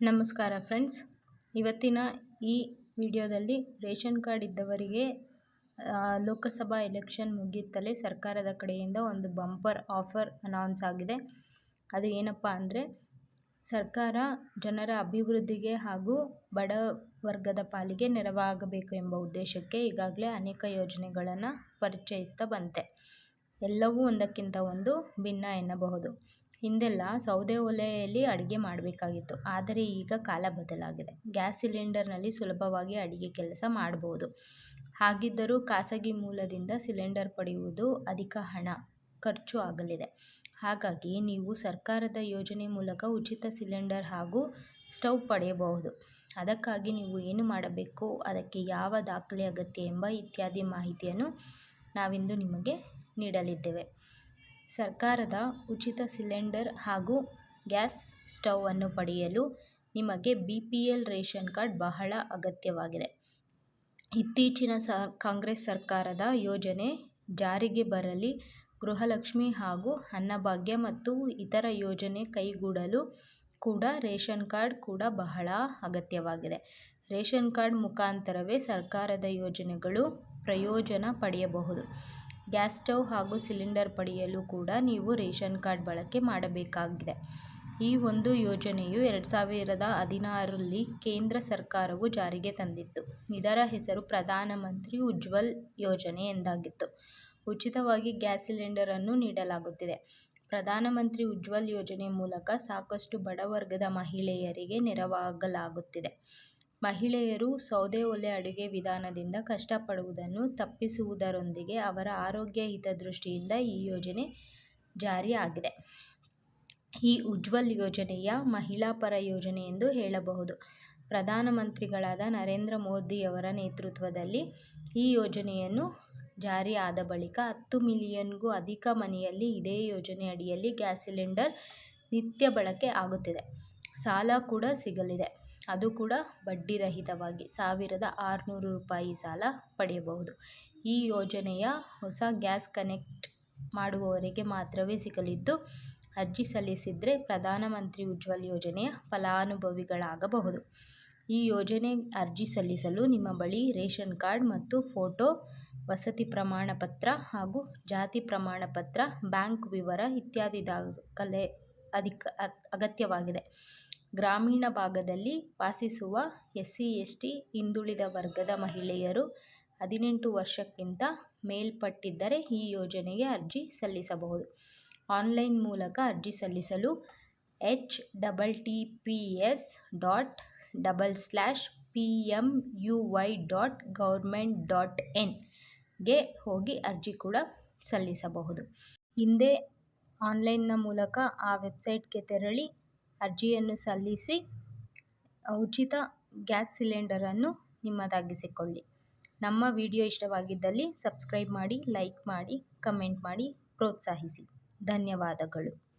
ನಮಸ್ಕಾರ ಫ್ರೆಂಡ್ಸ್. ಇವತ್ತಿನ ಈ ವಿಡಿಯೋದಲ್ಲಿ ರೇಷನ್ ಕಾರ್ಡ್ ಇದ್ದವರಿಗೆ ಲೋಕಸಭಾ ಎಲೆಕ್ಷನ್ ಮುಗಿಯುತ್ತಲೇ ಸರ್ಕಾರದ ಕಡೆಯಿಂದ ಒಂದು ಬಂಪರ್ ಆಫರ್ ಅನೌನ್ಸ್ ಆಗಿದೆ. ಅದು ಏನಪ್ಪ ಅಂದರೆ, ಸರ್ಕಾರ ಜನರ ಅಭಿವೃದ್ಧಿಗೆ ಹಾಗೂ ಬಡ ವರ್ಗದ ಪಾಲಿಗೆ ನೆರವಾಗಬೇಕು ಎಂಬ ಉದ್ದೇಶಕ್ಕೆ ಈಗಾಗಲೇ ಅನೇಕ ಯೋಜನೆಗಳನ್ನು ಪರಿಚಯಿಸ್ತಾ ಬಂತೆ. ಎಲ್ಲವೂ ಒಂದಕ್ಕಿಂತ ಒಂದು ಭಿನ್ನ ಎನ್ನಬಹುದು. ಹಿಂದೆಲ್ಲ ಸೌದೆ ಒಲೆಯಲ್ಲಿ ಅಡುಗೆ ಮಾಡಬೇಕಾಗಿತ್ತು. ಆದರೆ ಈಗ ಕಾಲ ಬದಲಾಗಿದೆ. ಗ್ಯಾಸ್ ಸಿಲಿಂಡರ್ನಲ್ಲಿ ಸುಲಭವಾಗಿ ಅಡುಗೆ ಕೆಲಸ ಮಾಡಬಹುದು ಹಾಗಿದ್ದರೂ ಖಾಸಗಿ ಮೂಲದಿಂದ ಸಿಲಿಂಡರ್ ಪಡೆಯುವುದು ಅಧಿಕ ಹಣ ಖರ್ಚು ಆಗಲಿದೆ. ಹಾಗಾಗಿ ನೀವು ಸರ್ಕಾರದ ಯೋಜನೆ ಮೂಲಕ ಉಚಿತ ಸಿಲಿಂಡರ್ ಹಾಗೂ ಸ್ಟವ್ ಪಡೆಯಬಹುದು. ಅದಕ್ಕಾಗಿ ನೀವು ಏನು ಮಾಡಬೇಕು, ಅದಕ್ಕೆ ಯಾವ ದಾಖಲೆ ಅಗತ್ಯ ಎಂಬ ಇತ್ಯಾದಿ ಮಾಹಿತಿಯನ್ನು ನಾವಿಂದು ನಿಮಗೆ ನೀಡಲಿದ್ದೇವೆ. ಸರ್ಕಾರದ ಉಚಿತ ಸಿಲಿಂಡರ್ ಹಾಗೂ ಗ್ಯಾಸ್ ಸ್ಟವ್ ಅನ್ನು ಪಡೆಯಲು ನಿಮಗೆ B P L ration card ಬಹಳ ಅಗತ್ಯವಾಗಿದೆ. ಇತ್ತೀಚಿನ ಸ, ಕಾಂಗ್ರೆಸ್ ಸರ್ಕಾರದ ಯೋಜನೆ ಜಾರಿಗೆ ಬರಲಿ, ಗೃಹಲಕ್ಷ್ಮಿ ಹಾಗೂ ಅನ್ನಭಾಗ್ಯ ಮತ್ತು ಇತರ ಯೋಜನೆ ಕೈಗೂಡಲು ಕೂಡ ರೇಷನ್ ಕಾರ್ಡ್ ಕೂಡ ಬಹಳ ಅಗತ್ಯವಾಗಿದೆ. ರೇಷನ್ ಕಾರ್ಡ್ ಮುಖಾಂತರವೇ ಸರ್ಕಾರದ ಯೋಜನೆಗಳು ಪ್ರಯೋಜನ ಪಡೆಯಬಹುದು. ಗ್ಯಾಸ್ ಸ್ಟವ್ ಹಾಗೂ ಸಿಲಿಂಡರ್ ಪಡೆಯಲು ಕೂಡ ನೀವು ರೇಷನ್ ಕಾರ್ಡ್ ಬಳಕೆ ಮಾಡಬೇಕಾಗಿದೆ. ಈ ಒಂದು ಯೋಜನೆಯು ಎರಡು ಸಾವಿರದ ಹದಿನಾರರಲ್ಲಿ ಕೇಂದ್ರ ಸರ್ಕಾರವು ಜಾರಿಗೆ ತಂದಿತ್ತು. ಇದರ ಹೆಸರು ಪ್ರಧಾನಮಂತ್ರಿ ಉಜ್ವಲ್ ಯೋಜನೆ ಎಂದಾಗಿತ್ತು. ಉಚಿತವಾಗಿ ಗ್ಯಾಸ್ ಸಿಲಿಂಡರನ್ನು ನೀಡಲಾಗುತ್ತಿದೆ. ಪ್ರಧಾನಮಂತ್ರಿ ಉಜ್ವಲ್ ಯೋಜನೆ ಮೂಲಕ ಸಾಕಷ್ಟು ಬಡವರ್ಗದ ಮಹಿಳೆಯರಿಗೆ ನೆರವಾಗಲಾಗುತ್ತಿದೆ. ಮಹಿಳೆಯರು ಸೌದೆ ಒಲೆ ಅಡುಗೆ ವಿಧಾನದಿಂದ ಕಷ್ಟಪಡುವುದನ್ನು ತಪ್ಪಿಸುವುದರೊಂದಿಗೆ ಅವರ ಆರೋಗ್ಯ ಹಿತದೃಷ್ಟಿಯಿಂದ ಈ ಯೋಜನೆ ಜಾರಿಯಾಗಿದೆ ಈ ಉಜ್ವಲ್ ಯೋಜನೆಯ ಮಹಿಳಾ ಪರ ಯೋಜನೆ ಎಂದು ಹೇಳಬಹುದು. ಪ್ರಧಾನಮಂತ್ರಿಗಳಾದ ನರೇಂದ್ರ ಮೋದಿಯವರ ನೇತೃತ್ವದಲ್ಲಿ ಈ ಯೋಜನೆಯನ್ನು ಜಾರಿ ಆದ ಬಳಿಕ ಹತ್ತು ಮಿಲಿಯನ್ಗೂ ಅಧಿಕ ಮನೆಯಲ್ಲಿ ಇದೇ ಯೋಜನೆ ಅಡಿಯಲ್ಲಿ ಗ್ಯಾಸ್ ಸಿಲಿಂಡರ್ ನಿತ್ಯ ಬಳಕೆ ಆಗುತ್ತಿದೆ. ಸಾಲ ಕೂಡ ಸಿಗಲಿದೆ. ಅದು ಕೂಡ ಬಡ್ಡಿರಹಿತವಾಗಿ ಸಾವಿರದ ಆರುನೂರು ರೂಪಾಯಿ ಸಾಲ ಪಡೆಯಬಹುದು. ಈ ಯೋಜನೆಯ ಹೊಸ ಗ್ಯಾಸ್ ಕನೆಕ್ಟ್ ಮಾಡುವವರಿಗೆ ಮಾತ್ರವೇ ಸಿಗಲಿದ್ದು, ಅರ್ಜಿ ಸಲ್ಲಿಸಿದರೆ ಪ್ರಧಾನಮಂತ್ರಿ ಉಜ್ವಲ್ ಯೋಜನೆಯ ಫಲಾನುಭವಿಗಳಾಗಬಹುದು. ಈ ಯೋಜನೆ ಅರ್ಜಿ ಸಲ್ಲಿಸಲು ನಿಮ್ಮ ಬಳಿ ರೇಷನ್ ಕಾರ್ಡ್ ಮತ್ತು ಫೋಟೋ, ವಸತಿ ಪ್ರಮಾಣ ಪತ್ರ ಹಾಗೂ ಜಾತಿ ಪ್ರಮಾಣ ಪತ್ರ ಬ್ಯಾಂಕ್ ವಿವರ ಇತ್ಯಾದಿ ದಾಖಲೆ ಅಧಿಕ ಅಗತ್ಯವಾಗಿದೆ. ಗ್ರಾಮೀಣ ಭಾಗದಲ್ಲಿ ವಾಸಿಸುವ ಎಸ್ ಸಿ ಎಸ್ ಟಿ ಹಿಂದುಳಿದ ವರ್ಗದ ಮಹಿಳೆಯರು ಹದಿನೆಂಟು ವರ್ಷಕ್ಕಿಂತ ಮೇಲ್ಪಟ್ಟಿದ್ದರೆ ಈ ಯೋಜನೆಗೆ ಅರ್ಜಿ ಸಲ್ಲಿಸಬಹುದು. ಆನ್ಲೈನ್ ಮೂಲಕ ಅರ್ಜಿ ಸಲ್ಲಿಸಲು H double T P S dot double slash P M U Y dot government dot ಎನ್ಗೆ ಹೋಗಿ ಅರ್ಜಿ ಕೂಡ ಸಲ್ಲಿಸಬಹುದು. ಹಿಂದೆ ಆನ್ಲೈನ್ನ ಮೂಲಕ ಆ ವೆಬ್ಸೈಟ್ಗೆ ತೆರಳಿ ಅರ್ಜಿಯನ್ನು ಸಲ್ಲಿಸಿ ಉಚಿತ ಗ್ಯಾಸ್ ಸಿಲಿಂಡರನ್ನು ನಿಮ್ಮದಾಗಿಸಿಕೊಳ್ಳಿ. ನಮ್ಮ ವಿಡಿಯೋ ಇಷ್ಟವಾಗಿದ್ದಲ್ಲಿ ಸಬ್ಸ್ಕ್ರೈಬ್ ಮಾಡಿ, ಲೈಕ್ ಮಾಡಿ, ಕಮೆಂಟ್ ಮಾಡಿ, ಪ್ರೋತ್ಸಾಹಿಸಿ. ಧನ್ಯವಾದಗಳು.